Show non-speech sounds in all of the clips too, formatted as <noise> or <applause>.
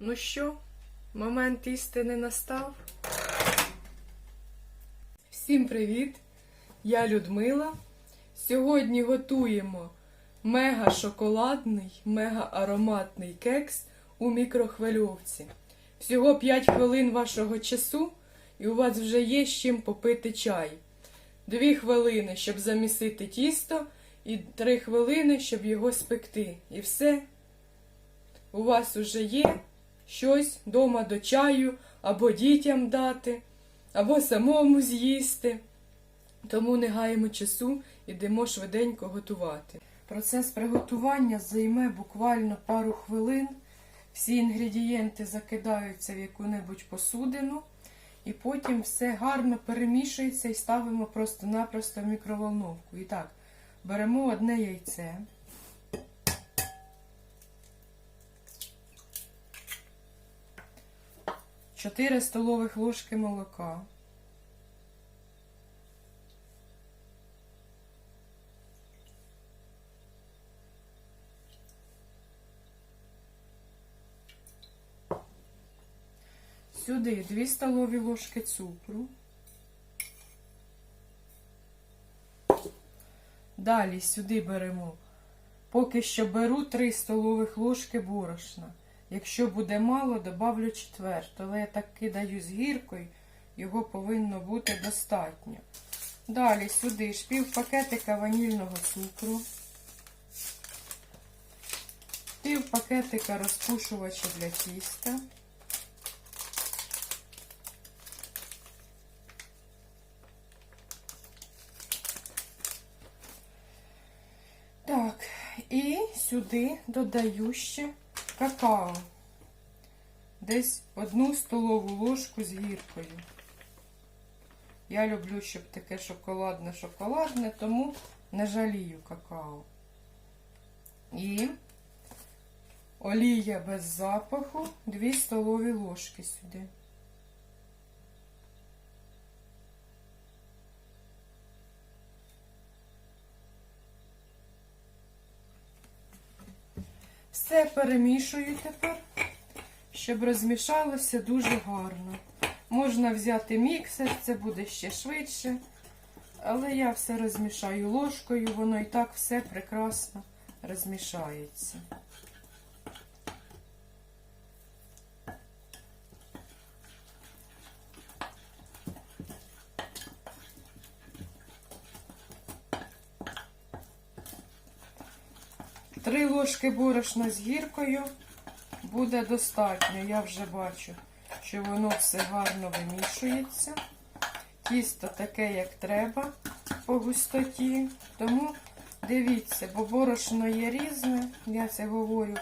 Ну що, момент істини настав? Всім привіт! Я Людмила. Сьогодні готуємо мега шоколадний, мега ароматний кекс у мікрохвильовці. Всього 5 хвилин вашого часу, і у вас вже є з чим попити чай. 2 хвилини, щоб замісити тісто, і 3 хвилини, щоб його спекти. І все. У вас уже є щось дома до чаю, або дітям дати, або самому з'їсти. Тому не гаємо часу, ідемо швиденько готувати. Процес приготування займе буквально пару хвилин. Всі інгредієнти закидаються в яку-небудь посудину, і потім все гарно перемішується і ставимо просто-напросто в мікроволновку. І так, беремо одне яйце. Чотири столових ложки молока. Сюди 2 столові ложки цукру. Далі сюди беремо, поки що беру 3 столових ложки борошна. Якщо буде мало, добавлю четверту, але я так кидаю з гіркою, його повинно бути достатньо. Далі сюди ж пів пакетика ванільного цукру, пів пакетика розпушувача для тіста. Так, і сюди додаю ще какао. Десь одну столову ложку з гіркою. Я люблю, щоб таке шоколадне-шоколадне, тому не жалію какао. І олія без запаху 2 столові ложки сюди. Все перемішую тепер, щоб розмішалося дуже гарно. Можна взяти міксер, це буде ще швидше. Але я все розмішаю ложкою, воно і так все прекрасно розмішається. Три ложки борошна з гіркою буде достатньо. Я вже бачу, що воно все гарно вимішується. Тісто таке, як треба по густоті. Тому дивіться, бо борошно є різне. Я це говорю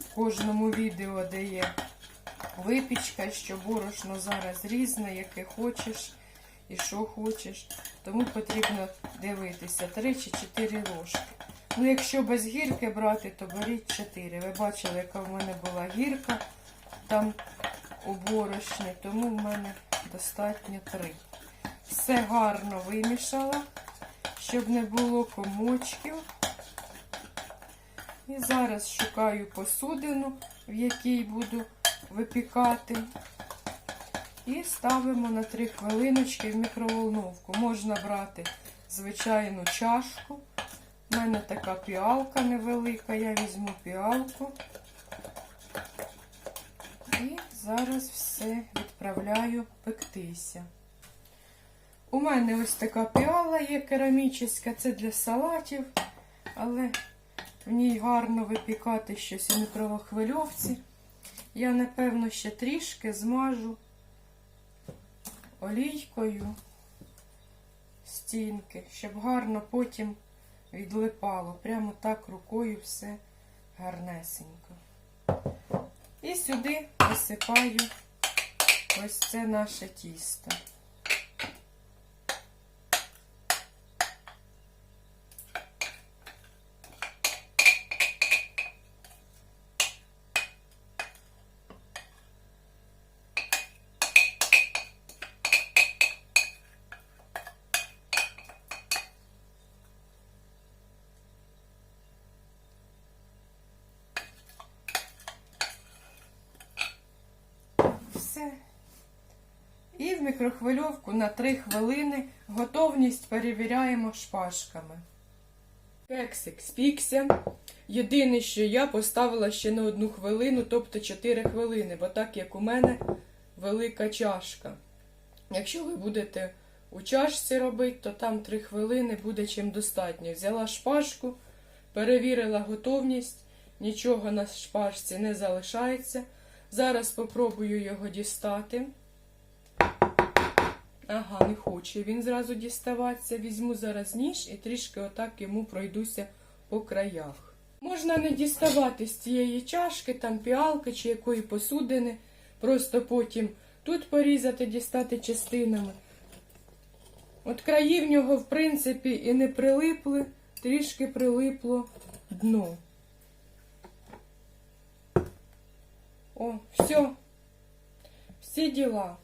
в кожному відео, де є випічка, що борошно зараз різне, яке хочеш і що хочеш. Тому потрібно дивитися 3 чи 4 ложки. Ну, якщо без гірки брати, то беріть 4. Ви бачили, яка в мене була гірка там у борошні, тому в мене достатньо 3. Все гарно вимішала, щоб не було комочків. І зараз шукаю посудину, в якій буду випікати. І ставимо на 3 хвилиночки в мікроволновку. Можна брати звичайну чашку. У мене така піалка невелика, я візьму піалку. І зараз все відправляю пектися. У мене ось така піала є керамічна, це для салатів, але в ній гарно випікати щось у мікровохвильовці. Я, напевно, ще трішки змажу олійкою стінки, щоб гарно потім відлипало. Прямо так рукою все гарнесенько. І сюди висипаю ось це наше тісто. Все. І в мікрохвильовку на 3 хвилини готовність перевіряємо шпажками. Кексик спікся. Єдине, що я поставила ще на одну хвилину, тобто 4 хвилини, бо так як у мене велика чашка. Якщо ви будете у чашці робити, то там 3 хвилини буде чим достатньо. Взяла шпажку, перевірила готовність, нічого на шпажці не залишається. Зараз спробую його дістати. Ага, не хоче він зразу діставатися. Візьму зараз ніж і трішки отак йому пройдуся по краях. Можна не діставати з цієї чашки, там піалки чи якої посудини. Просто потім тут порізати, дістати частинами. От краї в нього, в принципі, і не прилипли, трішки прилипло дно. О, все. Всі діла.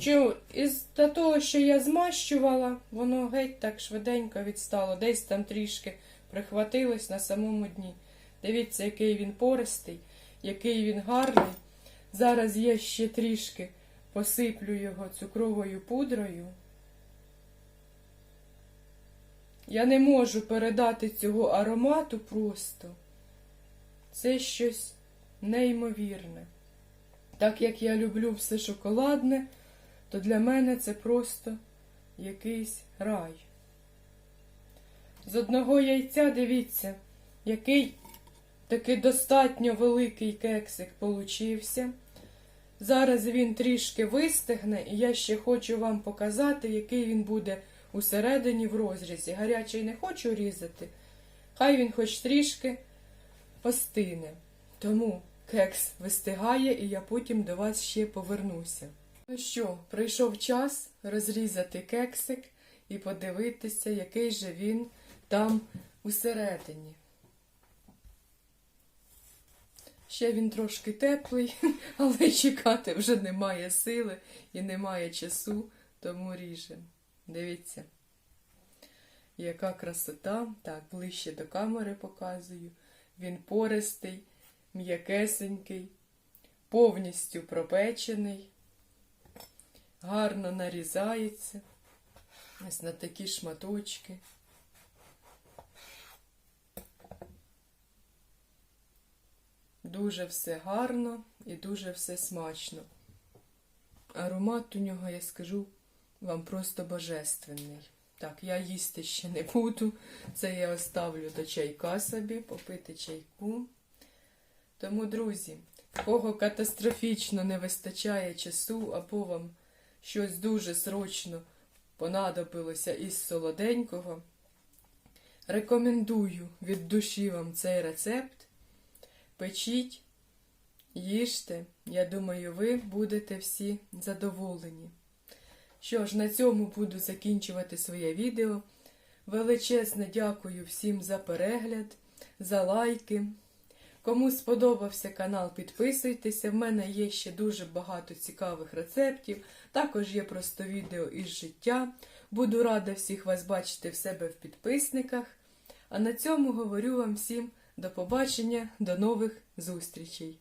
Чу, із того, що я змащувала, воно геть так швиденько відстало. Десь там трішки прихватилось на самому дні. Дивіться, який він пористий, який він гарний. Зараз я ще трішки посиплю його цукровою пудрою. Я не можу передати цього аромату просто. Це щось неймовірне. Так як я люблю все шоколадне, то для мене це просто якийсь рай. З одного яйця, дивіться, який такий достатньо великий кексик получився. Зараз він трішки вистигне, і я ще хочу вам показати, який він буде усередині в розрізі. Гарячий не хочу різати, хай він хоч трішки остине. Тому кекс вистигає, і я потім до вас ще повернуся. Ну що, прийшов час розрізати кексик і подивитися, який же він там усередині. Ще він трошки теплий, <laughs> але чекати вже немає сили і немає часу, тому ріжемо. Дивіться, яка красота. Так, ближче до камери показую. Він пористий, м'якесенький, повністю пропечений, гарно нарізається. Ось на такі шматочки. Дуже все гарно і дуже все смачно. Аромат у нього, я скажу, вам просто божественний. Так, я їсти ще не буду. Це я оставлю до чайка собі, попити чайку. Тому, друзі, кого катастрофічно не вистачає часу, або вам щось дуже срочно понадобилося із солоденького, рекомендую від душі вам цей рецепт. Печіть, їжте, я думаю, ви будете всі задоволені. Що ж, на цьому буду закінчувати своє відео. Величезне дякую всім за перегляд, за лайки. Кому сподобався канал, підписуйтеся. В мене є ще дуже багато цікавих рецептів. Також є просто відео із життя. Буду рада всіх вас бачити в себе в підписниках. А на цьому говорю вам всім до побачення, до нових зустрічей!